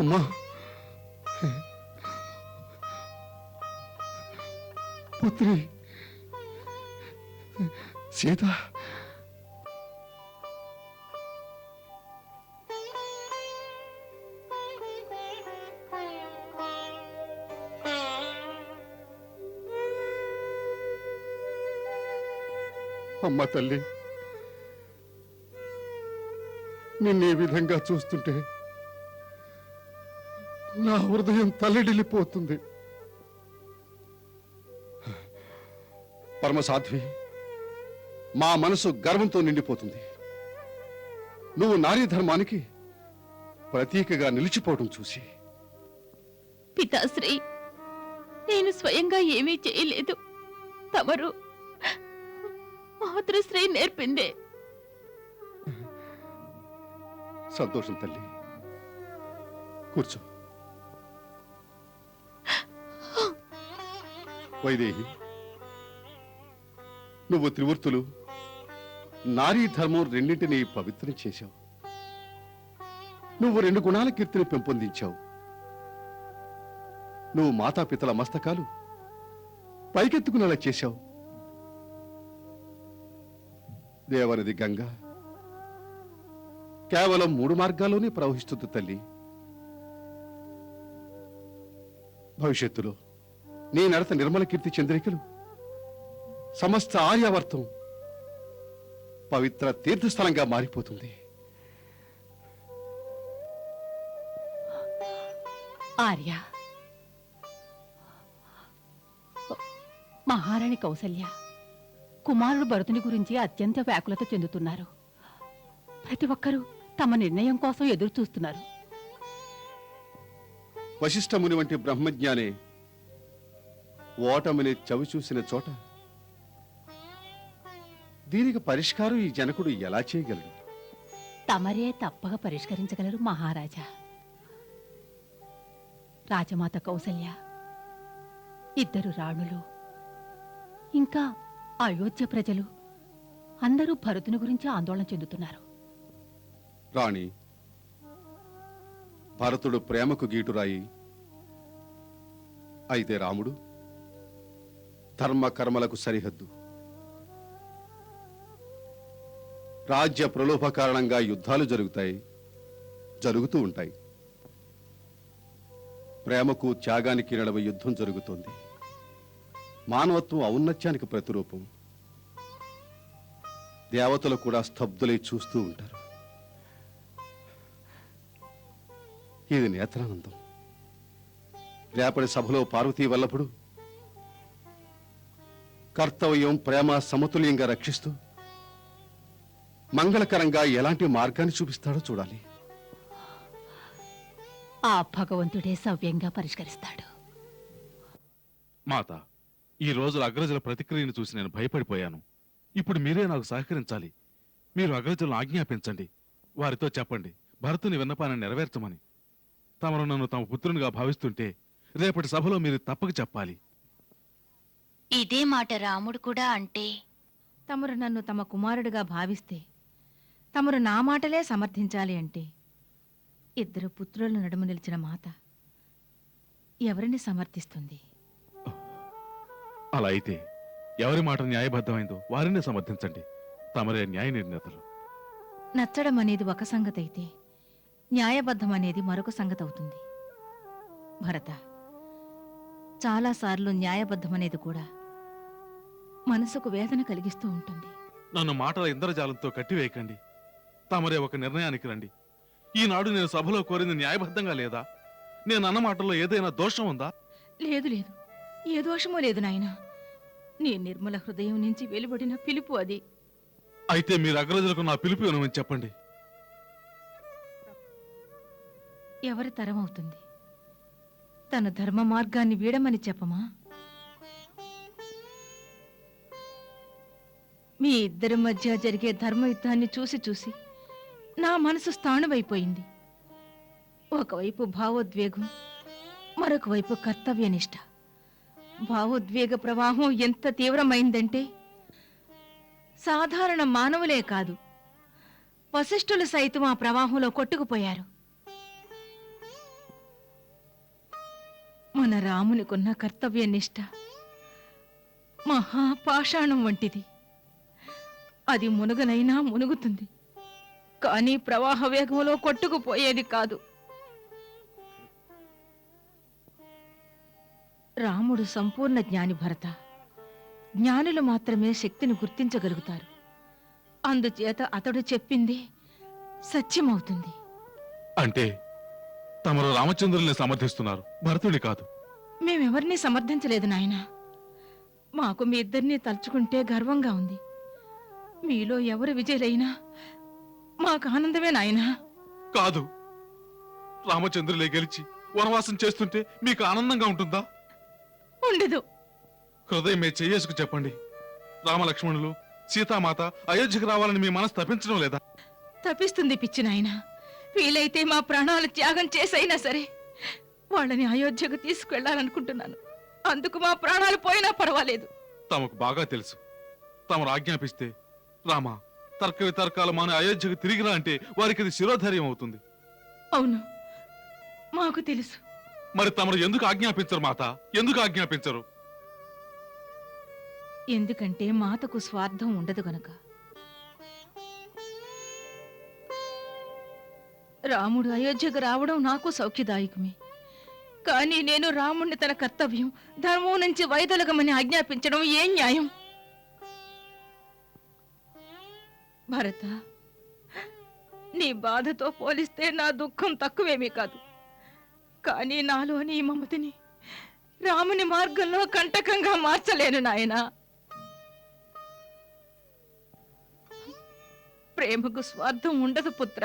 అమ్మా. పుత్రి. సీత. అమ్మ తల్లి నిన్నే విధంగా చూస్తుంటే నా హృదయం తల్లడిల్లిపోతుంది. పరమసాధ్వి మా మనసు గర్వంతో నిండిపోతుంది. నువ్వు నారీ ధర్మానికి ప్రతీకగా నిలిచిపోవడం చూసి. పితాశ్రీ నేను స్వయంగా ఏమీ చేయలేదు. తమరు మాతృశ్రీ నేర్పిందే. సంతోషం తల్లి. కూర్చో. వైదేహి నువ్వు త్రివృత్తులు నారీ ధర్మం రెండింటినీ పవిత్రం చేశావు. నువ్వు రెండు గుణాల కీర్తిని పెంపొందించావు. నువ్వు మాతాపితల మస్తకాలు పైకెత్తుకునేలా చేశావు. దేవనది గంగా కేవలం మూడు మార్గాల్లోనే ప్రవహిస్తుంది తల్లి. భవిష్యత్తులో నీ నడత నిర్మల కీర్తి చంద్రికలు. సమస్త ఆర్యావర్తం పవిత్ర తీర్థస్థలంగా మారిపోతుంది. ఆర్య. మహారాణి కౌసల్య కుమారుడు భరతుని గురించి అత్యంత వ్యాకులత చెందుతున్నారు. ప్రతి ఒక్కరూ తమ నిర్ణయం కోసం ఎదురు చూస్తున్నారు వశిష్ఠముని వంటి బ్రహ్మజ్ఞానే ఓటమిని చవి చూసిన చోట దీనికి పరిష్కారం ఈ జనకుడు ఎలా చేయగలడు? తమరే తప్పక పరిష్కరించగలరు మహారాజా. రాజమాత కౌసల్య ఇద్దరు రాణులు ఇంకా అయోధ్య ప్రజలు అందరూ భరతుని గురించి ఆందోళన చెందుతున్నారు. రాణి భరతుడు ప్రేమకు గీటురాయి. అయితే రాముడు? ధర్మ కర్మలకు సరిహద్దు. రాజ్య ప్రలోభ కారణంగా యుద్ధాలు జరుగుతాయి జరుగుతూ ఉంటాయి. ప్రేమకు త్యాగానికి నడవ యుద్ధం జరుగుతోంది. మానవత్వం ఔన్నత్యానికి ప్రతిరూపం. దేవతలు కూడా స్తబ్దులై చూస్తూ ఉంటారు. ఇది నేత్రానందం. రేపటి సభలో పార్వతీ వల్లప్పుడు కర్తవ్యం ప్రేమ సమతుల్యంగా రక్షిస్తూ మంగళకరంగా ఎలాంటి మార్గాన్ని చూపిస్తాడో చూడాలి. ఆ భగవంతుడే సవ్యంగా పరిష్కరిస్తాడు. మాత ఈ రోజు అగ్రజుల ప్రతిక్రియను చూసి నేను భయపడిపోయాను. ఇప్పుడు మీరే నాకు సహకరించాలి. మీరు అగ్రజులను ఆజ్ఞాపించండి. వారితో చెప్పండి. భరతుని విన్నపాన్ని నెరవేర్చమని. తమరు నన్ను తమ పుత్రునిగా భావిస్తుంటే రేపటి సభలో మీరు తప్పక చెప్పాలి. ఇదే మాట రాముడు కూడా అంటే? తమరు నన్ను తమ కుమారుడిగా భావిస్తే తమరు నా మాటలే సమర్థించాలి అంటే? ఇద్దరు పుత్రుల నడుము నిలిచిన మాత ఎవరిని సమర్థిస్తుంది? అలా అయితే ఎవరి మాట న్యాయబద్ధమైందో వారినే సమర్థించండి. తమరే న్యాయ నిర్ణేతలు. నచ్చడం అనేది ఒక సంగతి అయితే న్యాయబద్ధం అనేది మరొక సంగతి అవుతుంది భరత చాలాసార్లు న్యాయబద్ధం అనేది కూడా మనసుకు వేదన కలిగిస్తూ ఉంటుంది. నన్ను మాటల ఇంద్రజాలంతో కట్టివేయకండి. తమరే ఒక నిర్ణయానికి రండి. ఈనాడు నేను సభలో కోరింది న్యాయబద్ధంగా లేదా? నేను అన్న మాటల్లో ఏదైనా దోషం ఉందా? లేదు లేదు. ఏ దోషమో లేదు నాయనా. నీ నిర్మల హృదయం నుంచి వెలువడిన పిలుపు అది. అయితే మీరు అగ్రజులకు నా పిలుపు వినమని చెప్పండి? ఎవరి తరం అవుతుంది? తన ధర్మ మార్గాన్ని వీడమని చెప్పమా? మీ ఇద్దరి మధ్య జరిగే ధర్మ యుద్ధాన్ని చూసి చూసి నా మనసు స్థాణువైపోయింది. ఒకవైపు భావోద్వేగం మరొక వైపు కర్తవ్యనిష్ట. భావోద్వేగ ప్రవాహం ఎంత తీవ్రమైందంటే సాధారణ మానవులే కాదు వశిష్ఠులు సైతం ఆ ప్రవాహంలో కొట్టుకుపోయారు. మన రామునికున్న కర్తవ్యనిష్ట మహాపాషాణం వంటిది. అది మునుగనైనా మునుగుతుంది. కానీ ప్రవాహ వేగంలో కొట్టుకుపోయేది కాదు. రాముడు సంపూర్ణ జ్ఞాని భరత. జ్ఞానులు మాత్రమే శక్తిని గుర్తించగలుగుతారు. అందుచేత అతడు చెప్పింది సత్యమవుతుంది. అంటే తమరు రామచంద్రుల్ని సమర్థిస్తున్నారు. భరతుడి కాదు. మేమెవరినీ సమర్థించలేదు నాయనా. మాకు మీ ఇద్దరినీ తలుచుకుంటే గర్వంగా ఉంది. మీలో ఎవరు విజయులైనా మాకు ఆనందమే నాయనా. కాదు. రామచంద్రులే గెలిచి వనవాసం చేస్తుంటే మీకు ఆనందంగా ఉంటుందా? ఉండదు. హృదయం మీ చెయ్యేసుకు చెప్పండి. రామలక్ష్మణులు సీతామాత అయోధ్యకు రావాలని మీ మనసు తప్పించడం లేదా? తప్పిస్తుంది పిచ్చి నాయనా. వీలైతే మా ప్రాణాలు త్యాగం చేసైనా సరే వాళ్ళని అయోధ్యకు తీసుకువెళ్ళాలనుకుంటున్నాను అందుకు మా ప్రాణాలు పోయినా పర్వాలేదు. తమకు బాగా తెలుసు. తమరు ఆజ్ఞాపిస్తే రామ తర్క వితర్కాలు మాని అయోధ్యకు తిరిగిరా అంటే వారికి అది శిరోధైర్యం అవుతుంది. అవును మాకు తెలుసు. మరి తమరు ఎందుకు ఆజ్ఞాపించరు మాత? ఎందుకు ఆజ్ఞాపించరు? ఎందుకంటే మాతకు స్వార్థం ఉండదు గనక. రాముడు అయోధ్యకు రావడం నాకు సౌఖ్యదాయకమే. కానీ నేను రాముణ్ణి తన కర్తవ్యం ధర్మం నుంచి వైదొలగమని ఆజ్ఞాపించడం ఏం న్యాయం? భరత నీ బాధతో పోలిస్తే నా దుఃఖం తక్కువేమీ కాదు. కానీ నాలోని ఈ మమతిని రాముని మార్గంలో కంటకంగా మార్చలేను నాయనా. ప్రేమకు స్వార్థం ఉండదు పుత్ర.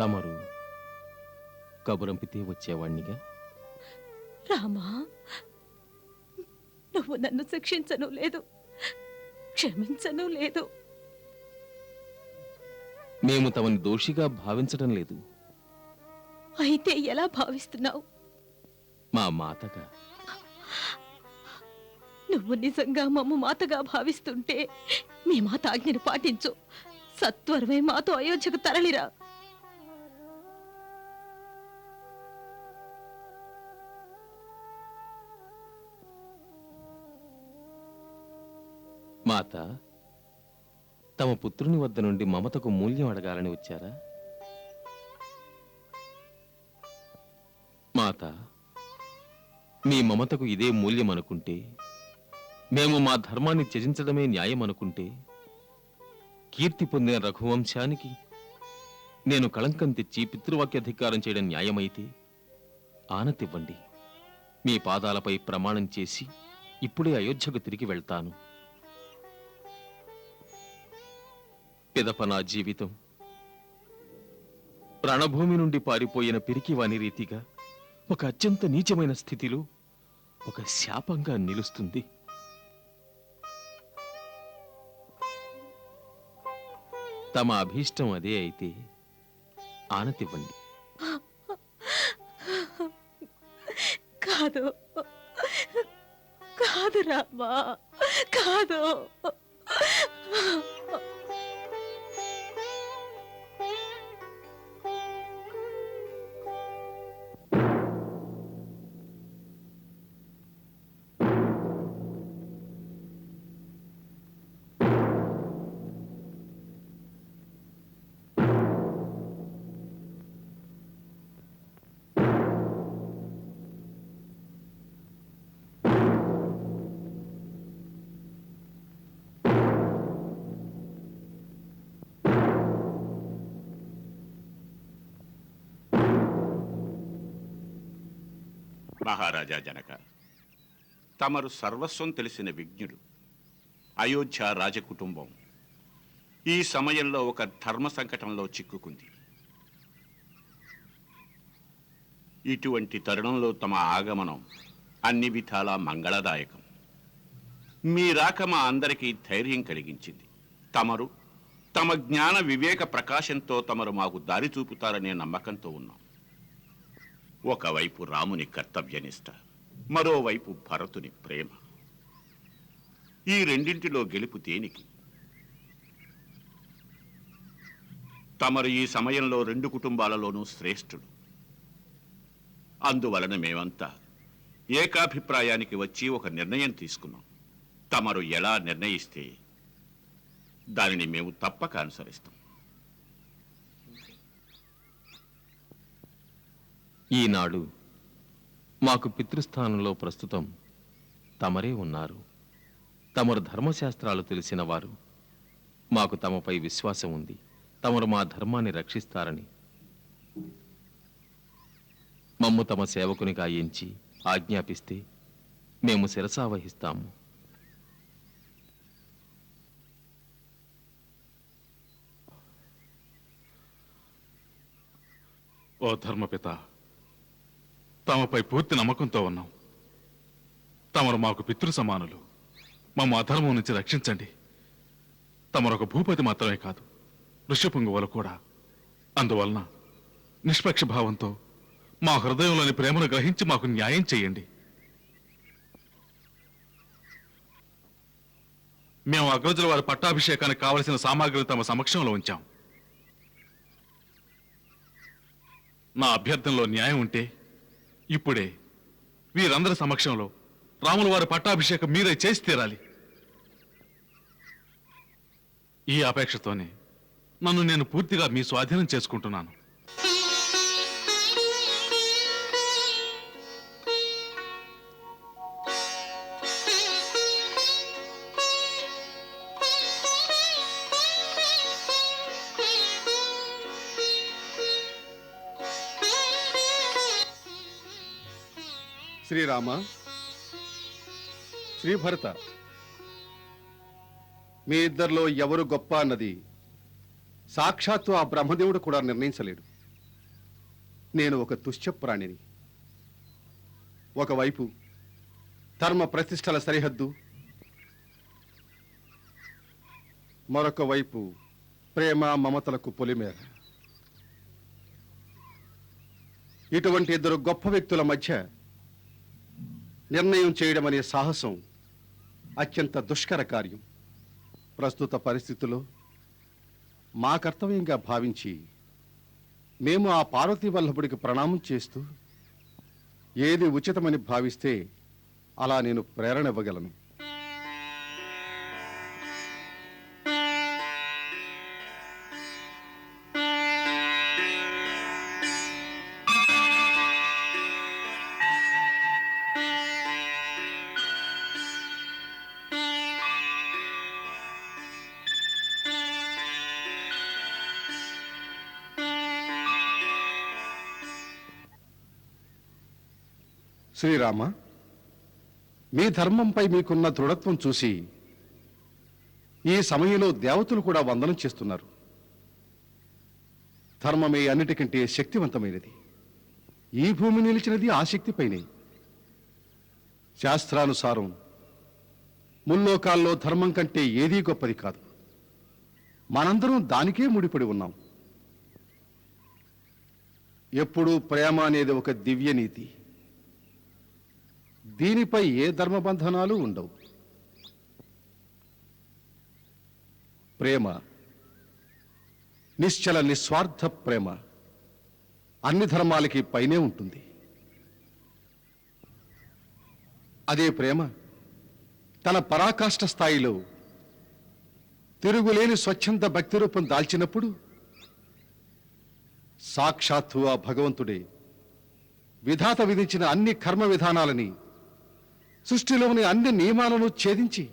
తమరు కబురంపితే వచ్చేవాణ్ణిగా? రామా నువ్వు నన్ను శిక్షించను లేదు క్షమించను లేదు. మేము తమని దోషిగా భావించడం లేదు. అయితే ఎలా భావిస్తున్నావు? మా మాతగా. నువ్వు నిజంగా మమ్మ మాతగా భావిస్తుంటే మీ మాత ఆజ్ఞను పాటించు. సత్వరమే మాతో అయోధ్యకు తరలిరా. మాత తమ పుత్రుని వద్ద నుండి మమతకు మూల్యం అడగాలని వచ్చారా? మాత మీ మమతకు ఇదే మూల్యం అనుకుంటే మేము మా ధర్మాన్ని త్యజించడమే న్యాయం అనుకుంటే కీర్తి పొందిన రఘువంశానికి నేను కళంకం తెచ్చి పితృవాక్యాధికారం చేయడం న్యాయమైతే ఆనతివ్వండి. మీ పాదాలపై ప్రమాణం చేసి ఇప్పుడే అయోధ్యకు తిరిగి వెళ్తాను. పిదప నా జీవితం. ప్రాణభూమి నుండి పారిపోయిన పిరికివాని రీతిగా ఒక అత్యంత నీచమైన స్థితిలో ఒక శాపంగా నిలుస్తుంది. తమ అభీష్టం అదే అయితే ఆనతివ్వండి. కాదు. కాదు రామా. కాదు. మహారాజా జనక తమరు సర్వస్వం తెలిసిన విజ్ఞుడు అయోధ్య రాజకుటుంబం. ఈ సమయంలో ఒక ధర్మ సంకటంలో చిక్కుకుంది. ఇటువంటి తరుణంలో తమ ఆగమనం అన్ని విధాలా మంగళదాయకం. మీ రాక మా అందరికీ ధైర్యం కలిగించింది. తమరు తమ జ్ఞాన వివేక ప్రకాశంతో తమరు మాకు దారి చూపుతారనే నమ్మకంతో ఉన్నాం. ఒకవైపు రాముని కర్తవ్యనిష్ట మరోవైపు భరతుని ప్రేమ. ఈ రెండింటిలో గెలుపు దేనికి? తమరు ఈ సమయంలో రెండు కుటుంబాలలోనూ శ్రేష్ఠుడు అందువలన మేమంతా ఏకాభిప్రాయానికి వచ్చి ఒక నిర్ణయం తీసుకున్నాం. తమరు ఎలా నిర్ణయిస్తే దానిని మేము తప్పక అనుసరిస్తాం. ఈనాడు మాకు పితృస్థానంలో ప్రస్తుతం తమరే ఉన్నారు. తమరు ధర్మశాస్త్రాలు తెలిసిన వారు మాకు తమపై విశ్వాసం ఉంది. తమరు మా ధర్మాన్ని రక్షిస్తారని. మమ్ము తమ సేవకునిగా ఎంచి ఆజ్ఞాపిస్తే మేము శిరసావహిస్తాము ఓ ధర్మపిత తమపై పూర్తి నమ్మకంతో ఉన్నాం. తమరు మాకు పితృ సమానులు మమ్మ అధర్మం నుంచి రక్షించండి. తమరొక భూపతి మాత్రమే కాదు ఋషిపుంగువలు కూడా. అందువలన నిష్పక్ష భావంతో మా హృదయంలోని ప్రేమను గ్రహించి మాకు న్యాయం చేయండి. మేము అగ్రజుల వారి పట్టాభిషేకానికి కావలసిన సామాగ్రిని తమ సమక్షంలో ఉంచాం. నా అభ్యర్థనలో న్యాయం ఉంటే ఇప్పుడే వీరందరి సమక్షంలో రాముల వారి పట్టాభిషేకం మీరే చేసి తీరాలి. ఈ అపేక్షతోనే నన్ను నేను పూర్తిగా మీ స్వాధీనం చేసుకుంటున్నాను. రామ? శ్రీభరత మీ ఇద్దరిలో ఎవరు గొప్ప అన్నది సాక్షాత్తు ఆ బ్రహ్మదేవుడు కూడా నిర్ణయించలేడు. నేను ఒక తుష్య ప్రాణిని ఒకవైపు ధర్మ ప్రతిష్టల సరిహద్దు మరొక వైపు ప్రేమ మమతలకు పొలిమేర. ఇటువంటి ఇద్దరు గొప్ప వ్యక్తుల మధ్య నిర్ణయం చేయడం అనే సాహసం అత్యంత దుష్కర కార్యం. ప్రస్తుత పరిస్థితుల్లో మా కర్తవ్యంగా భావించి మేము ఆ పార్వతీ వల్లభుడికి ప్రణామం చేస్తూ ఏది ఉచితమని భావిస్తే అలా నేను ప్రేరణ ఇవ్వగలను. శ్రీరామ మీ ధర్మంపై మీకున్న దృఢత్వం చూసి ఈ సమయంలో దేవతలు కూడా వందనం చేస్తున్నారు. ధర్మమే అన్నిటికంటే శక్తివంతమైనది. ఈ భూమి నిలిచినది ఆ శక్తిపైనే. శాస్త్రానుసారం ముల్లోకాల్లో ధర్మం కంటే ఏదీ గొప్పది కాదు. మనందరం దానికే ముడిపడి ఉన్నాం. ఎప్పుడూ ప్రేమ అనేది ఒక దివ్య నీతి దీనిపై ఏ ధర్మబంధనాలు ఉండవు. ప్రేమ నిశ్చల నిస్వార్థ ప్రేమ అన్ని ధర్మాలకి పైనే ఉంటుంది. అదే ప్రేమ తన పరాకాష్ఠ స్థాయిలో తిరుగులేని స్వచ్ఛంద భక్తి రూపం దాల్చినప్పుడు సాక్షాత్తు ఆ భగవంతుడే విధాత విధించిన అన్ని కర్మ విధానాలని సృష్టిలోని అన్ని నియమాలను ఛేదించి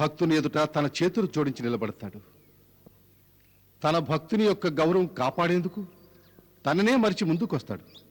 భక్తుని ఎదుట తన చేతులు జోడించి నిలబడతాడు. తన భక్తుని యొక్క గౌరవం కాపాడేందుకు తననే మరిచి ముందుకొస్తాడు.